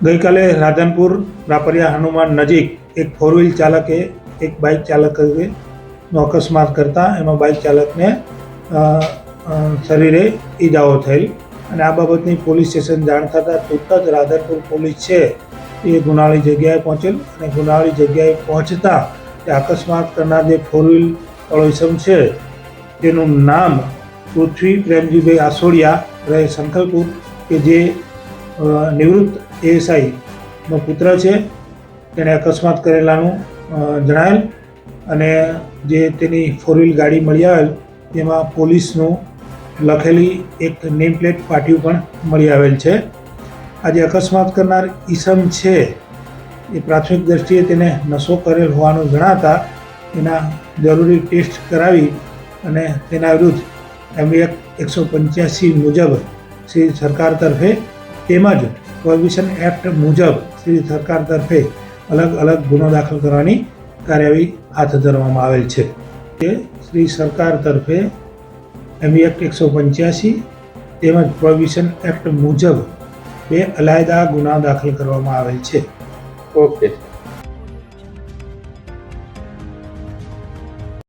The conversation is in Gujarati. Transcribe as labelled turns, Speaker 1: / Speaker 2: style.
Speaker 1: ગઈકાલે રાધનપુર રાપરિયા હનુમાન નજીક એક ફોર વ્હીલ ચાલકે એક બાઇક ચાલકનો અકસ્માત કરતા એમાં બાઇક ચાલકને શરીરે ઈજાઓ થઈ. અને આ બાબતની પોલીસ સ્ટેશન જાણ થતાં તુરત જ રાધનપુર પોલીસ છે એ ગુનાળી જગ્યાએ પહોંચેલ અને ગુનાળી જગ્યાએ પહોંચતા તે અકસ્માત કરનાર જે ફોર વ્હીલ વાળો છે તેનું નામ પૃથ્વી પ્રેમજીભાઈ આસોડિયા રહે સંકલપુર, કે જે નિવૃત્ત એએસઆઈનો પુત્ર છે. તેણે અકસ્માત કરેલાનું જણાયેલ અને જે તેની ફોર વ્હીલ ગાડી મળી આવેલ, તેમાં પોલીસનું લખેલી એક નેમ પ્લેટ પાટિયું પણ મળી આવેલ છે. આ જે અકસ્માત કરનાર ઈસમ છે એ પ્રાથમિક દ્રષ્ટિએ તેને નશો કરેલ હોવાનું જણાતા એના જરૂરી ટેસ્ટ કરાવી અને તેના વિરુદ્ધ એમવી એકસો પંચ્યાસી મુજબ શ્રી સરકાર તરફે તેમજ પ્રોહિબિશન એક્ટ મુજબ શ્રી સરકાર તરફે અલગ અલગ ગુનો દાખલ કરવાની કાર્યવાહી હાથ ધરવામાં આવેલ છે. તે શ્રી સરકાર તરફે એમવી એક્ટ એકસો પંચ્યાસી તેમજ પ્રોહિબિશન એક્ટ મુજબ બે અલાયદા ગુના દાખલ કરવામાં આવેલ છે.
Speaker 2: ઓકે.